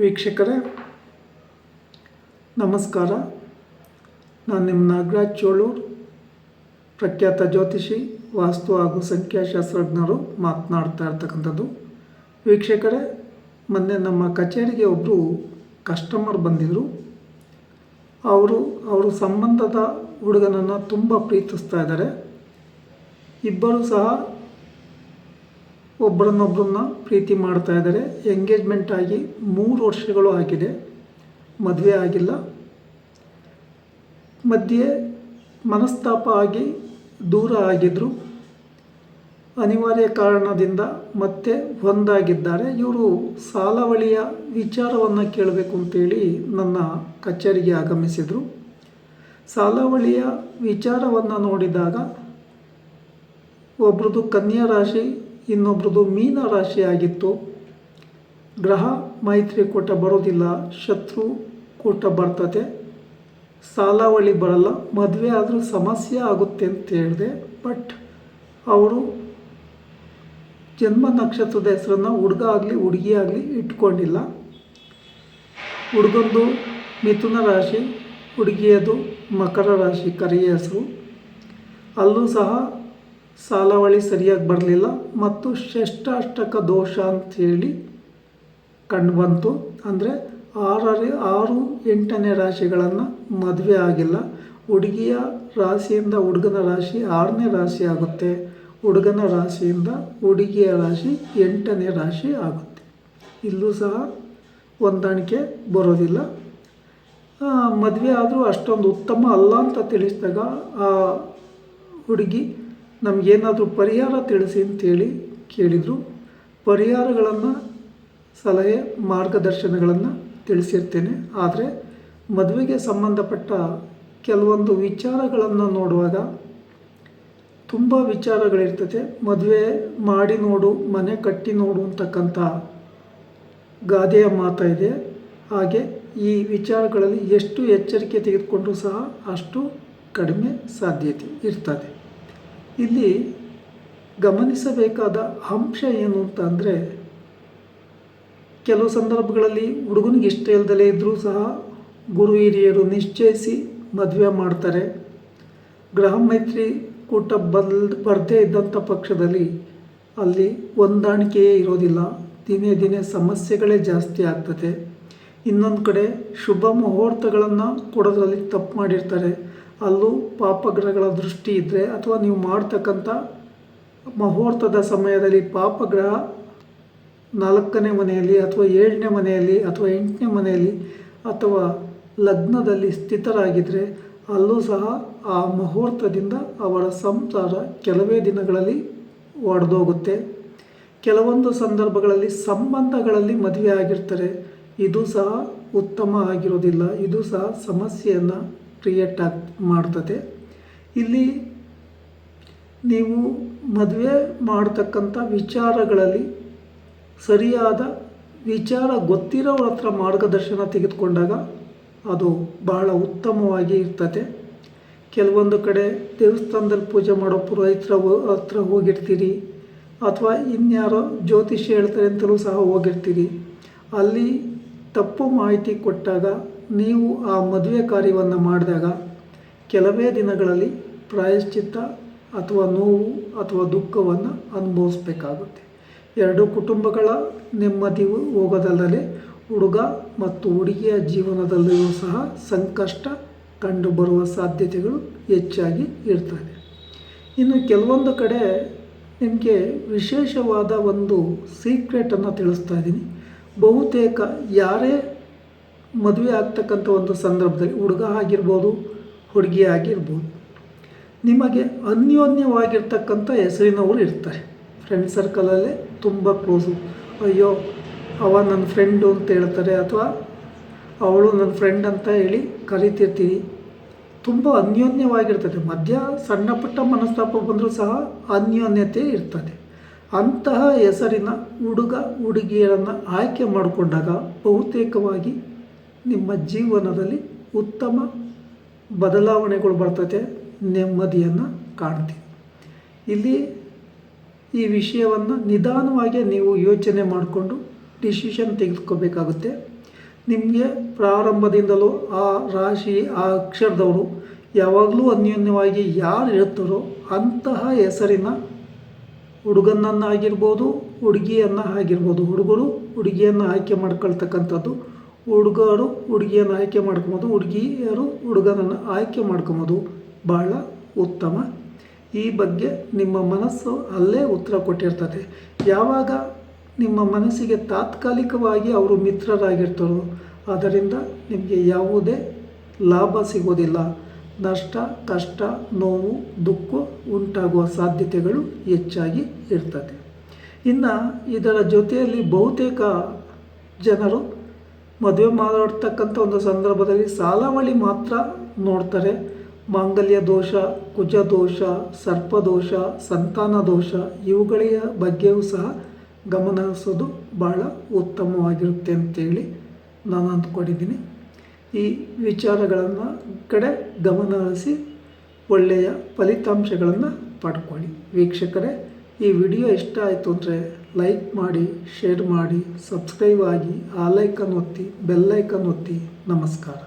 ವೀಕ್ಷಕರೇ, ನಮಸ್ಕಾರ. ನಾನು ನಿಮ್ಮ ನಾಗರಾಜ್ ಚೋಳೂರ್, ಪ್ರಖ್ಯಾತ ಜ್ಯೋತಿಷಿ, ವಾಸ್ತು ಹಾಗೂ ಸಂಖ್ಯಾಶಾಸ್ತ್ರಜ್ಞರು ಮಾತನಾಡ್ತಾ ಇರ್ತಕ್ಕಂಥದ್ದು. ವೀಕ್ಷಕರೇ, ಮೊನ್ನೆ ನಮ್ಮ ಕಚೇರಿಗೆ ಒಬ್ಬರು ಕಸ್ಟಮರ್ ಬಂದಿದ್ದರು ಅವರು ಅವರು ಸಂಬಂಧದ ಹುಡುಗನನ್ನು ತುಂಬ ಪ್ರೀತಿಸ್ತಾ ಇದ್ದಾರೆ. ಇಬ್ಬರು ಸಹ ಒಬ್ಬರನ್ನೊಬ್ಬರನ್ನ ಪ್ರೀತಿ ಮಾಡ್ತಾ ಇದ್ದಾರೆ. ಎಂಗೇಜ್ಮೆಂಟ್ ಆಗಿ ಮೂರು ವರ್ಷಗಳು ಆಗಿದೆ. ಮದುವೆ ಆಗಿಲ್ಲ. ಮಧ್ಯೆ ಮನಸ್ತಾಪ ಆಗಿ ದೂರ ಆಗಿದ್ದರು ಅನಿವಾರ್ಯ ಕಾರಣದಿಂದ ಮತ್ತೆ ಒಂದಾಗಿದ್ದಾರೆ. ಇವರು ಸಾಲವಳಿಯ ವಿಚಾರವನ್ನು ಕೇಳಬೇಕು ಅಂತೇಳಿ ನನ್ನ ಕಚೇರಿಗೆ ಆಗಮಿಸಿದರು. ಸಾಲವಳಿಯ ವಿಚಾರವನ್ನು ನೋಡಿದಾಗ ಒಬ್ರದ್ದು ಕನ್ಯಾ ರಾಶಿ ಇನ್ನೊಬ್ರದ್ದು ಮೀನ ರಾಶಿ ಆಗಿತ್ತು. ಗ್ರಹ ಮೈತ್ರಿ ಕೂಟ ಬರೋದಿಲ್ಲ, ಶತ್ರು ಕೂಟ ಬರ್ತದೆ. ಸಾಲಾವಳಿ ಬರಲ್ಲ, ಮದುವೆ ಆದರೂ ಸಮಸ್ಯೆ ಆಗುತ್ತೆ ಅಂತ ಹೇಳಿದೆ. ಬಟ್ ಅವರು ಜನ್ಮ ನಕ್ಷತ್ರದ ಹೆಸರನ್ನು ಹುಡುಗ ಆಗಲಿ, ಹುಡುಗಿ ಆಗಲಿ ಇಟ್ಕೊಂಡಿಲ್ಲ. ಹುಡುಗಂದು ಮಿಥುನ ರಾಶಿ, ಹುಡುಗಿಯದು ಮಕರ ರಾಶಿ ಕರಿಯ ಹೆಸರು. ಅಲ್ಲೂ ಸಹ ಸಾಲಾವಳಿ ಸರಿಯಾಗಿ ಬರಲಿಲ್ಲ ಮತ್ತು ಷಷ್ಟಾಷ್ಟಕ ದೋಷ ಅಂಥೇಳಿ ಕಂಡುಬಂತು ಅಂದರೆ ಆರ ಆರು, ಎಂಟನೇ ರಾಶಿಗಳನ್ನು ಮದುವೆ ಆಗಿಲ್ಲ. ಹುಡುಗಿಯ ರಾಶಿಯಿಂದ ಹುಡುಗನ ರಾಶಿ ಆರನೇ ರಾಶಿ ಆಗುತ್ತೆ. ಹುಡುಗನ ರಾಶಿಯಿಂದ ಹುಡುಗಿಯ ರಾಶಿ ಎಂಟನೇ ರಾಶಿ ಆಗುತ್ತೆ. ಇಲ್ಲೂ ಸಹ ಹೊಂದಾಣಿಕೆ ಬರೋದಿಲ್ಲ. ಮದುವೆ ಆದರೂ ಅಷ್ಟೊಂದು ಉತ್ತಮ ಅಲ್ಲ ಅಂತ ತಿಳಿಸಿದಾಗ ಆ ಹುಡುಗಿ ನಮಗೇನಾದರೂ ಪರಿಹಾರ ತಿಳಿಸಿ ಅಂತೇಳಿ ಕೇಳಿದರು. ಪರಿಹಾರಗಳನ್ನು ಸಲಹೆ, ಮಾರ್ಗದರ್ಶನಗಳನ್ನು ತಿಳಿಸಿರ್ತೇನೆ. ಆದರೆ ಮದುವೆಗೆ ಸಂಬಂಧಪಟ್ಟ ಕೆಲವೊಂದು ವಿಚಾರಗಳನ್ನು ನೋಡುವಾಗ ತುಂಬ ವಿಚಾರಗಳಿರ್ತದೆ. ಮದುವೆ ಮಾಡಿ ನೋಡು, ಮನೆ ಕಟ್ಟಿ ನೋಡು ಅಂತಕ್ಕಂಥ ಗಾದೆಯ ಮಾತಾಯಿದೆ ಹಾಗೆ ಈ ವಿಚಾರಗಳಲ್ಲಿ ಎಷ್ಟು ಎಚ್ಚರಿಕೆ ತೆಗೆದುಕೊಂಡ್ರೂ ಸಹ ಅಷ್ಟು ಕಡಿಮೆ ಸಾಧ್ಯತೆ ಇರ್ತದೆ. ಇಲ್ಲಿ ಗಮನಿಸಬೇಕಾದ ಅಂಶ ಏನು ಅಂತ ಅಂದರೆ ಕೆಲವು ಸಂದರ್ಭಗಳಲ್ಲಿ ಹುಡುಗನಿಗೆ ಇಷ್ಟ ಇಲ್ಲದಲೇ ಇದ್ದರೂ ಸಹ ಗುರು ಹಿರಿಯರು ನಿಶ್ಚಯಿಸಿ ಮದುವೆ ಮಾಡ್ತಾರೆ. ಗ್ರಹ ಮೈತ್ರಿ ಕೂಟ ಬಲ್, ಬರದೇ ಇದ್ದಂಥ ಪಕ್ಷದಲ್ಲಿ ಅಲ್ಲಿ ಹೊಂದಾಣಿಕೆಯೇ ಇರೋದಿಲ್ಲ. ದಿನೇ ದಿನೇ ಸಮಸ್ಯೆಗಳೇ ಜಾಸ್ತಿ ಆಗ್ತದೆ. ಇನ್ನೊಂದು ಕಡೆ ಶುಭ ಮುಹೂರ್ತಗಳನ್ನು ಕೊಡೋದ್ರಲ್ಲಿ ತಪ್ಪು ಮಾಡಿರ್ತಾರೆ. ಅಲ್ಲೂ ಪಾಪಗ್ರಹಗಳ ದೃಷ್ಟಿ ಇದ್ದರೆ ಅಥವಾ ನೀವು ಮಾಡ್ತಕ್ಕಂಥ ಮುಹೂರ್ತದ ಸಮಯದಲ್ಲಿ ಪಾಪಗ್ರಹ ನಾಲ್ಕನೇ ಮನೆಯಲ್ಲಿ ಅಥವಾ ಏಳನೇ ಮನೆಯಲ್ಲಿ ಅಥವಾ ಎಂಟನೇ ಮನೆಯಲ್ಲಿ ಅಥವಾ ಲಗ್ನದಲ್ಲಿ ಸ್ಥಿತರಾಗಿದ್ದರೆ ಅಲ್ಲೂ ಸಹ ಆ ಮುಹೂರ್ತದಿಂದ ಅವರ ಸಂಸಾರ ಕೆಲವೇ ದಿನಗಳಲ್ಲಿ ಒಡೆದೋಗುತ್ತೆ. ಕೆಲವೊಂದು ಸಂದರ್ಭಗಳಲ್ಲಿ ಸಂಬಂಧಗಳಲ್ಲಿ ಮದುವೆ ಆಗಿರ್ತಾರೆ ಇದು ಸಹ ಉತ್ತಮ ಆಗಿರೋದಿಲ್ಲ. ಇದು ಸಹ ಸಮಸ್ಯೆಯನ್ನು ಕ್ರಿಯೇಟ್ ಆಗ್ ಮಾಡ್ತದೆ. ಇಲ್ಲಿ ನೀವು ಮದುವೆ ಮಾಡ್ತಕ್ಕಂಥ ವಿಚಾರಗಳಲ್ಲಿ ಸರಿಯಾದ ವಿಚಾರ ಗೊತ್ತಿರೋರ ಹತ್ರ ಮಾರ್ಗದರ್ಶನ ತೆಗೆದುಕೊಂಡಾಗ ಅದು ಬಹಳ ಉತ್ತಮವಾಗಿ ಇರ್ತದೆ. ಕೆಲವೊಂದು ಕಡೆ ದೇವಸ್ಥಾನದಲ್ಲಿ ಪೂಜೆ ಮಾಡೋ ಪುರೋಹಿತರ ಹತ್ರ ಹೋಗಿರ್ತೀರಿ, ಅಥವಾ ಇನ್ಯಾರೋ ಜ್ಯೋತಿಷ್ಯ ಹೇಳ್ತಾರೆ ಅಂತಲೂ ಸಹ ಹೋಗಿರ್ತೀರಿ. ಅಲ್ಲಿ ತಪ್ಪು ಮಾಹಿತಿ ಕೊಟ್ಟಾಗ ನೀವು ಆ ಮದುವೆ ಕಾರ್ಯವನ್ನು ಮಾಡಿದಾಗ ಕೆಲವೇ ದಿನಗಳಲ್ಲಿ ಪ್ರಾಯಶ್ಚಿತ್ತ ಅಥವಾ ನೋವು ಅಥವಾ ದುಃಖವನ್ನು ಅನುಭವಿಸ್ಬೇಕಾಗುತ್ತೆ. ಎರಡು ಕುಟುಂಬಗಳ ನೆಮ್ಮದಿಯು ಹೋಗೋದಲ್ಲದೆ ಹುಡುಗ ಮತ್ತು ಹುಡುಗಿಯ ಜೀವನದಲ್ಲಿಯೂ ಸಹ ಸಂಕಷ್ಟ ಕಂಡುಬರುವ ಸಾಧ್ಯತೆಗಳು ಹೆಚ್ಚಾಗಿ ಇರ್ತದೆ ಇನ್ನು ಕೆಲವೊಂದು ಕಡೆ ನಿಮಗೆ ವಿಶೇಷವಾದ ಒಂದು ಸೀಕ್ರೆಟನ್ನು ತಿಳಿಸ್ತಾ ಇದ್ದೀನಿ ಬಹುತೇಕ ಯಾರೇ ಮದುವೆ ಆಗ್ತಕ್ಕಂಥ ಒಂದು ಸಂದರ್ಭದಲ್ಲಿ ಹುಡುಗ ಆಗಿರ್ಬೋದು, ಹುಡುಗಿ ಆಗಿರ್ಬೋದು, ನಿಮಗೆ ಅನ್ಯೋನ್ಯವಾಗಿರ್ತಕ್ಕಂಥ ಹೆಸರಿನವರು ಇರ್ತಾರೆ. ಫ್ರೆಂಡ್ ಸರ್ಕಲಲ್ಲೇ ತುಂಬ ಕ್ಲೋಸು ಅಯ್ಯೋ, ಅವ ನನ್ನ ಫ್ರೆಂಡು ಅಂತ ಹೇಳ್ತಾರೆ ಅಥವಾ ಅವಳು ನನ್ನ ಫ್ರೆಂಡ್ ಅಂತ ಹೇಳಿ ಕರಿತಿರ್ತೀವಿ ತುಂಬ ಅನ್ಯೋನ್ಯವಾಗಿರ್ತದೆ. ಮಧ್ಯ ಸಣ್ಣ ಪುಟ್ಟ ಮನಸ್ತಾಪ ಬಂದರೂ ಸಹ ಅನ್ಯೋನ್ಯತೆ ಇರ್ತದೆ. ಅಂತಹ ಹೆಸರಿನ ಹುಡುಗ, ಹುಡುಗಿಯರನ್ನು ಆಯ್ಕೆ ಮಾಡಿಕೊಂಡಾಗ ಬಹುತೇಕವಾಗಿ ನಿಮ್ಮ ಜೀವನದಲ್ಲಿ ಉತ್ತಮ ಬದಲಾವಣೆಗಳು ಬರ್ತದೆ ನೆಮ್ಮದಿಯನ್ನು ಕಾಣ್ತೀವಿ. ಇಲ್ಲಿ ಈ ವಿಷಯವನ್ನು ನಿಧಾನವಾಗಿ ನೀವು ಯೋಚನೆ ಮಾಡಿಕೊಂಡು ಡಿಸಿಷನ್ ತೆಗೆದುಕೋಬೇಕಾಗುತ್ತೆ. ನಿಮಗೆ ಪ್ರಾರಂಭದಿಂದಲೂ ಆ ರಾಶಿ, ಆ ಅಕ್ಷರದವರು ಯಾವಾಗಲೂ ಅನ್ಯೋನ್ಯವಾಗಿ ಯಾರು ಇರ್ತಾರೋ ಅಂತಹ ಹೆಸರಿನ ಹುಡುಗನನ್ನಾಗಿರ್ಬೋದು, ಹುಡುಗಿಯನ್ನು ಆಗಿರ್ಬೋದು. ಹುಡುಗರು ಹುಡುಗಿಯನ್ನು ಆಯ್ಕೆ ಮಾಡ್ಕೊಳ್ತಕ್ಕಂಥದ್ದು ಹುಡುಗರು ಹುಡುಗಿಯನ್ನು ಆಯ್ಕೆ ಮಾಡ್ಕೊಬೋದು, ಹುಡುಗಿಯರು ಹುಡುಗನನ್ನು ಆಯ್ಕೆ ಮಾಡ್ಕೊಬೋದು. ಬಹಳ ಉತ್ತಮ. ಈ ಬಗ್ಗೆ ನಿಮ್ಮ ಮನಸ್ಸು ಅಲ್ಲೇ ಉತ್ತರ ಕೊಟ್ಟಿರ್ತದೆ. ಯಾವಾಗ ನಿಮ್ಮ ಮನಸ್ಸಿಗೆ ತಾತ್ಕಾಲಿಕವಾಗಿ ಅವರು ಮಿತ್ರರಾಗಿರ್ತಾರೋ, ಅದರಿಂದ ನಿಮಗೆ ಯಾವುದೇ ಲಾಭ ಸಿಗೋದಿಲ್ಲ. ನಷ್ಟ, ಕಷ್ಟ, ನೋವು, ದುಃಖ ಉಂಟಾಗುವ ಸಾಧ್ಯತೆಗಳು ಹೆಚ್ಚಾಗಿ ಇರ್ತದೆ. ಇನ್ನು ಇದರ ಜೊತೆಯಲ್ಲಿ ಬಹುತೇಕ ಜನರು ಮದುವೆ ಮಾಡತಕ್ಕಂಥ ಒಂದು ಸಂದರ್ಭದಲ್ಲಿ ಸಾಲವಳಿ ಮಾತ್ರ ನೋಡ್ತಾರೆ. ಮಾಂಗಲ್ಯ ದೋಷ, ಕುಜ ದೋಷ ಸರ್ಪದೋಷ ಸಂತಾನ ದೋಷ ಇವುಗಳ ಬಗ್ಗೆಯೂ ಸಹ ಗಮನ ಹರಿಸೋದು ಭಾಳ ಉತ್ತಮವಾಗಿರುತ್ತೆ ಅಂತೇಳಿ ನಾನು ಅಂದ್ಕೊಂಡಿದ್ದೀನಿ. ಈ ವಿಚಾರಗಳನ್ನು ಕಡೆ ಗಮನ ಹರಿಸಿ ಒಳ್ಳೆಯ ಫಲಿತಾಂಶಗಳನ್ನು ಪಡ್ಕೊಳ್ಳಿ. ವೀಕ್ಷಕರೇ ಈ ವಿಡಿಯೋ ಇಷ್ಟ ಆಯಿತು ಅಂದರೆ ಲೈಕ್ ಮಾಡಿ ಶೇರ್ ಮಾಡಿ ಸಬ್ಸ್ಕ್ರೈಬ್ ಆಗಿ ಆ ಲೈಕನ್ ಒತ್ತಿ ಬೆಲ್ಲೈಕನ್ ಒತ್ತಿ. ನಮಸ್ಕಾರ.